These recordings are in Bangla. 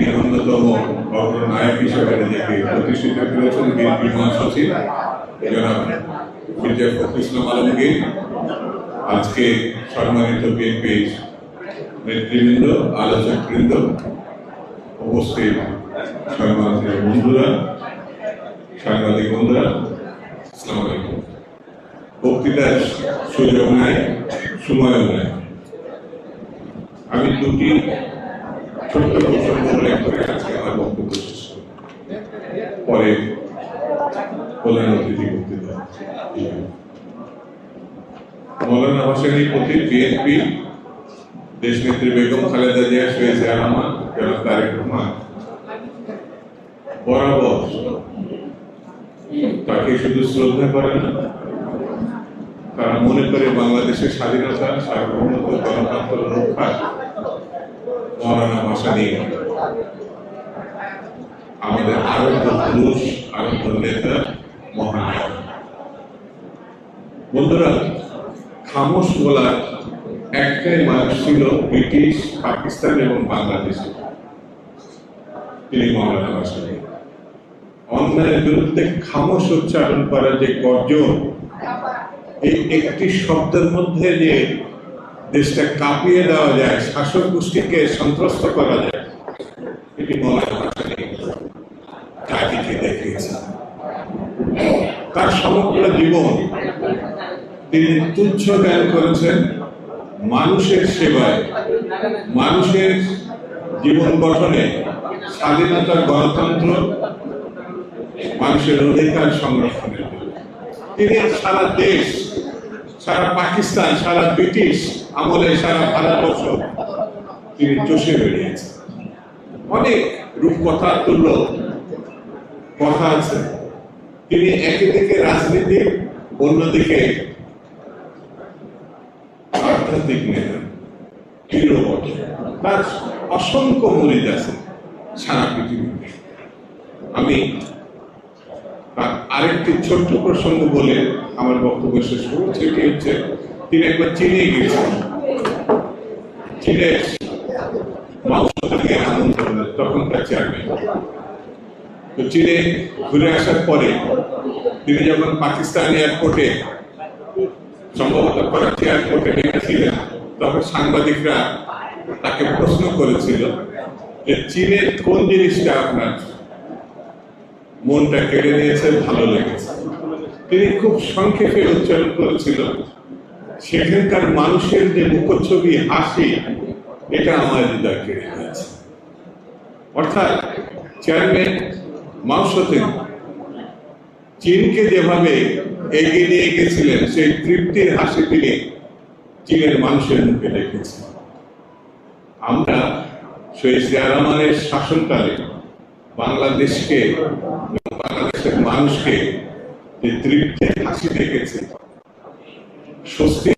তিনি অন্যতম অগ্রনায়ক হিসেবে নিজেকে প্রতিষ্ঠিত করেছেন বিএনপি মহাসচিব জনাব মির্জা ফখরুল ইসলাম আলমগীর আজকে সম্মানিত বিএনপি নেতৃবৃন্দ আলোচকবৃন্দ উপস্থিত সাংবাদিক বন্ধুরা সাংবাদিক বন্ধুরা আসসালামু আলাইকুম বক্তৃতার সুযোগ নাই, সময়ও নাই। আমি দুটি পরে প্রধান অতিথি মৌলানা হোসেনের প্রতি বিএনপি দেশনেত্রী বেগম খালেদা জিয়া শহীদ রহমান জনাব তারেক রহমান বরাবর তাকে শুধু শ্রদ্ধা করে না তারা মনে করে বাংলাদেশের স্বাধীনতা, সার্বভৌমত্ব, গণতন্ত্র, রক্ষা মৌলানা ভাসানী আমাদের আরব্য পুরুষ, আরব্য নেতা মহানায়ক বন্ধুরা, খামোশ বলার একটাই মানুষ ছিল ব্রিটিশ, পাকিস্তান এবং বাংলাদেশে। তিনি মৌলানা ভাসানী অন্যায়ের বিরুদ্ধে খামোশ উচ্চারণ করার যে গর্জন, এই একটি শব্দের মধ্যে যে দেশটা কাঁপিয়ে দেওয়া যায়, শাসক গোষ্ঠীকে সন্ত্রস্ত করা যায়, এটি ভাসানী জাতিকে দেখিয়েছে। তার সমগ্র জীবন তিনি তুচ্ছ জ্ঞান করেছেন মানুষের সেবায়। মানুষের জীবন গঠনে স্বাধীনতা গণতন্ত্র মানুষের অধিকার সংরক্ষণের তিনি সারা দেশ সারা পাকিস্তান, সারা ব্রিটিশ আমলে সারা ভারতবর্ষ তিনি চষে বেরিয়েছেন অনেক রূপকথা তুল্য কথা আছে। তিনি একদিকে রাজনীতি, অন্যদিকে আধ্যাত্মিক নেতা। দৃঢ়বদ্ধ তার অসংখ্য মরিদ আছে সারা পৃথিবীতে। আমি আরেকটি ছোট্ট প্রসঙ্গ বলে আমার বক্তব্য শেষ করব, সেটি হচ্ছে তিনি একবার চীনে গিয়েছিলেন। চেয়ারম্যান তো চীনে ঘুরে আসার পরে তিনি যখন পাকিস্তান এয়ারপোর্টে সম্ভবত করাচি এয়ারপোর্টে নেমেছিলেন তখন সাংবাদিকরা তাকে প্রশ্ন করেছিল যে চীনের কোন জিনিসটা আপনার মনটা কেড়ে নিয়েছে, ভালো লেগেছে। তিনি খুব সংক্ষেপে উচ্চারণ করেছিল, সেখানকার মানুষের যে মুখচ্ছবি, হাসি, এটা আমার হৃদয় কেড়ে নিয়েছে। অর্থাৎ, চেয়ারম্যান মাউসতেন চীনকে যেভাবে এগিয়ে নিয়ে গেছিলেন, সেই তৃপ্তির হাসি তিনি চীনের মানুষের মুখে দেখেছেন। আমরা শহীদ জিয়া শাসনকালে বাংলাদেশকে বাংলাদেশের মানুষকে যে তৃপ্তির হাসি দেখেছে। স্বস্তি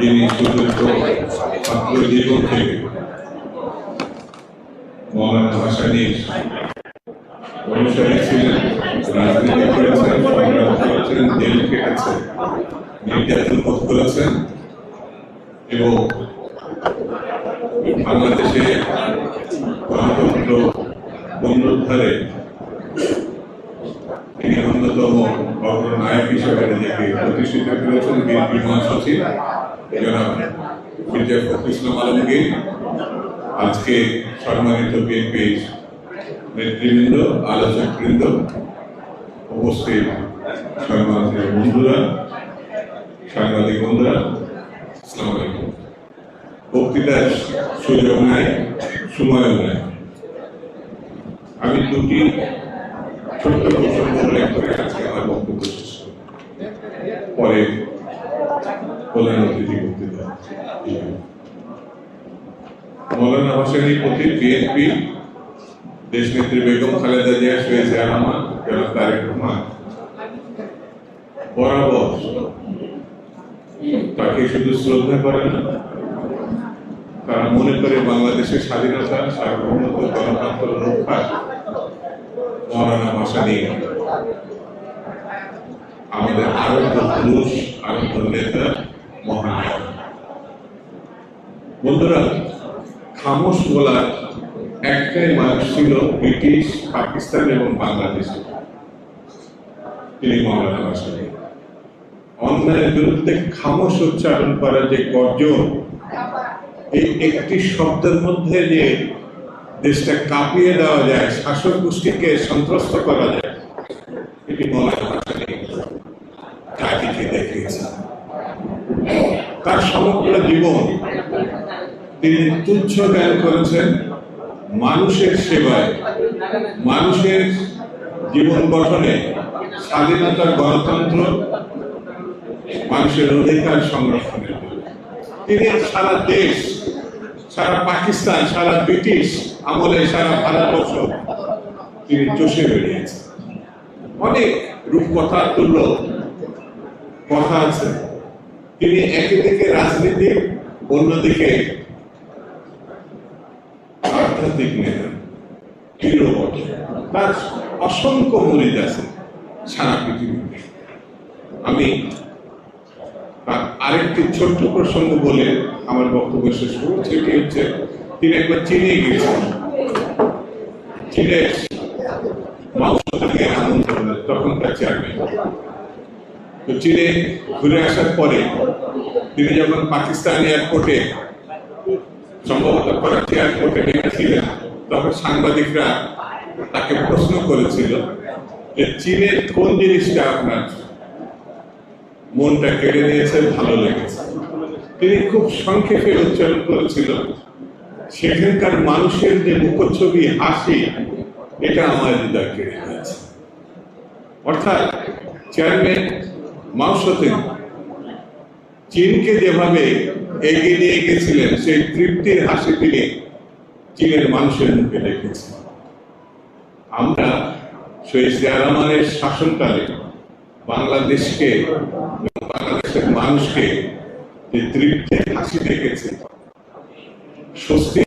যিনি সুদীর্ঘ ছাত্র জীবন করেছেন সংগ্রাম করেছেন জেল খেটেছেন নির্যাতন ভোগ করেছেন এবং বাংলাদেশে গণতন্ত্র পুনরুদ্ধারে তিনি অন্যতম অগ্রনায়ক হিসেবে নিজেকে প্রতিষ্ঠিত করেছেন, বিএনপি মহাসচিব। জনাব মির্জা ফখরুল ইসলাম আলমগীর আজকে সম্মানিত বিএনপি নেতৃবৃন্দ, আলোচকবৃন্দ উপস্থিত। সাংবাদিক বন্ধুরা সাংবাদিক বন্ধুরা, আসসালামু আলাইকুম। বক্তৃতার সুযোগ নাই, সময়ও নাই। আমি দুটি ছোট্ট প্রসঙ্গ উল্লেখ করে আজকে আমার পরে মৌলানা হোসেনের প্রতি বিএনপি দেশনেত্রী বেগম খালেদা জিয়া শহীদ জিয়া তারেক রহমান বরাবর তাকে শুধু শ্রদ্ধা করে না তারা মনে করে বাংলাদেশের স্বাধীনতা, সার্বভৌমত্ব, গণতন্ত্র, রক্ষা মৌলানা ভাসানী আমাদের আরব্য পুরুষ আরব্য নেতা মহানায়ক বন্ধুরা, খামোশ বলার একটাই মানুষ ছিল ব্রিটিশ, পাকিস্তান এবং বাংলাদেশে। তিনি মৌলানা ভাসানী অন্যায়ের বিরুদ্ধে খামোশ উচ্চারণ করা যে গর্জন, এই একটি শব্দের মধ্যে যে দেশটা কাঁপিয়ে দেওয়া যায়, শাসক গোষ্ঠীকে সন্ত্রস্ত করা যায়, এটি মৌলানা ভাসানী দেখিয়েছে তার সমগ্র জীবন তিনি তুচ্ছ জ্ঞান করেছেন মানুষের সেবায় মানুষের জীবন গঠনে স্বাধীনতা গণতন্ত্র, মানুষের অধিকার সংরক্ষণের। তিনি সারা দেশ সারা পাকিস্তান, সারা ব্রিটিশ আমলে সারা ভারতবর্ষ তিনি চষে বেরিয়েছেন অনেক রূপকথা তুল্য কথা আছে। তিনি একদিকে রাজনীতি, অন্যদিকে আধ্যাত্মিক নেতা। প্রিয় বটে। তার অসংখ্য মরিদ আছে সারা পৃথিবীতে। আমি আরেকটি ছোট্ট প্রসঙ্গ বলে আমার বক্তব্য শেষ করব, সেটি হচ্ছে তিনি একবার চীনে গিয়েছেন চীনে মাংস থেকে আনন্দ হলেন তখনকার চেয়ারম্যান। তো চীনে ঘুরে আসার পরে তিনি যখন পাকিস্তান এয়ারপোর্টে, সম্ভবত করাচি এয়ারপোর্টে নেমেছিলেন তখন সাংবাদিকরা তাকে প্রশ্ন করেছিল যে চীনের কোন জিনিসটা আপনার মনটা কেড়ে নিয়েছে, ভালো লেগেছে। তিনি খুব সংক্ষেপে উচ্চারণ করেছিল, সেখানকার মানুষের যে মুখচ্ছবি, হাসি, এটা আমার হৃদয় কেড়ে নিয়েছে। অর্থাৎ চেয়ারম্যান মাউসতেন চীনকে যেভাবে এগিয়ে নিয়ে গেছিলেন, সেই তৃপ্তির হাসি তিনি চীনের মানুষের মুখে দেখেছি আমরা শহীদ জিয়া শাসনকালে বাংলাদেশকে বাংলাদেশের মানুষকে যে তৃপ্তির হাসি দেখেছে। স্বস্তি